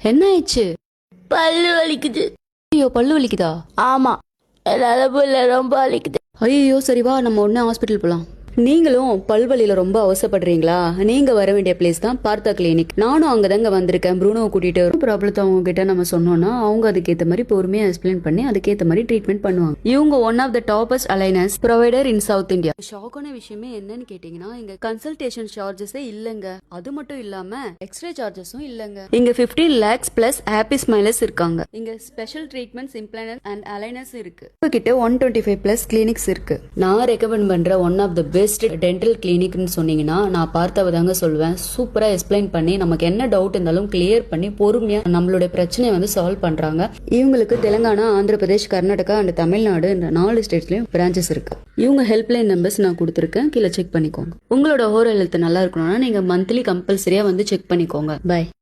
என்ன ஆயிடுச்சு பல்லு வலிக்குது. ஐயோ பல்லு வலிக்குதா? ஆமா. என்னால புள்ள ரொம்ப வலிக்குது. ஐயோ சரி வா நம்ம உடனே ஹாஸ்பிட்டல் போலாம். நீங்களும் பல்வலியில ரொம்ப அவசரப்படுறீங்களா நீங்க வர வேண்டிய பிளேஸ் தான் பார்த்தா கிளினிக் நானும் அங்கதாங்க வந்திருக்கேன். ப்ரூனோவை கூட்டிட்டு வரும். ப்ராப்ளத்தை அவங்க கிட்ட நம்ம சொன்னோம்னா அவங்க அதுக்கேத்த மாதிரி பொறுமையா எக்ஸ்பிளைன் பண்ணி அதுக்கேத்த மாதிரி ட்ரீட்மெண்ட் பண்ணுவாங்க. இவங்க one of the toppest aligners provider in South India ஷாக்கான விஷயமே என்னன்னு கேட்டீங்கன்னா இங்க கன்சல்டேஷன் சார்ஜஸே இல்லங்க. அது மட்டும் இல்லாம எக்ஸ்ரே சார்ஜஸும் இல்லங்க. இங்க 15 லேக்ஸ் பிளஸ் ஹாப்பி ஸ்மைலர்ஸ் இருக்காங்க. இங்க special treatments implants and aligners இருக்கு. உங்ககிட்ட one twenty five plus clinics இருக்கு. நான் ரெக்கமெண்ட் பண்ற one of the best dental கிளினிக்னு சொன்னீங்கன்னா நான் பார்த்தவ தாங்க சொல்லுவேன். சூப்பரா எக்ஸ்பிளைன் பண்ணி நமக்கு என்ன டவுட் இருந்தாலும் கிளியர் பண்ணி பொறுமையா நம்மளுடைய பிரச்சனையை வந்து சால்வ் பண்றாங்க. இவங்களுக்கு தெலுங்கானா ஆந்திர பிரதேஷ் கர்நாடகா அண்ட் தமிழ்நாடு இந்த நாலு ஸ்டேட்ஸ்லயும் பிரான்ச்சஸ் இருக்கு. இவங்க ஹெல்ப்லைன் நம்பர்ஸ் நான் கொடுத்துருக்கேன். கீழே செக் பண்ணிக்கோங்க. உங்களோட ஓரல் ஹெல்த் நல்லா இருக்கணும்னா நீங்க மந்த்லி கம்பல்சரியா வந்து செக் பண்ணிக்கோங்க. பை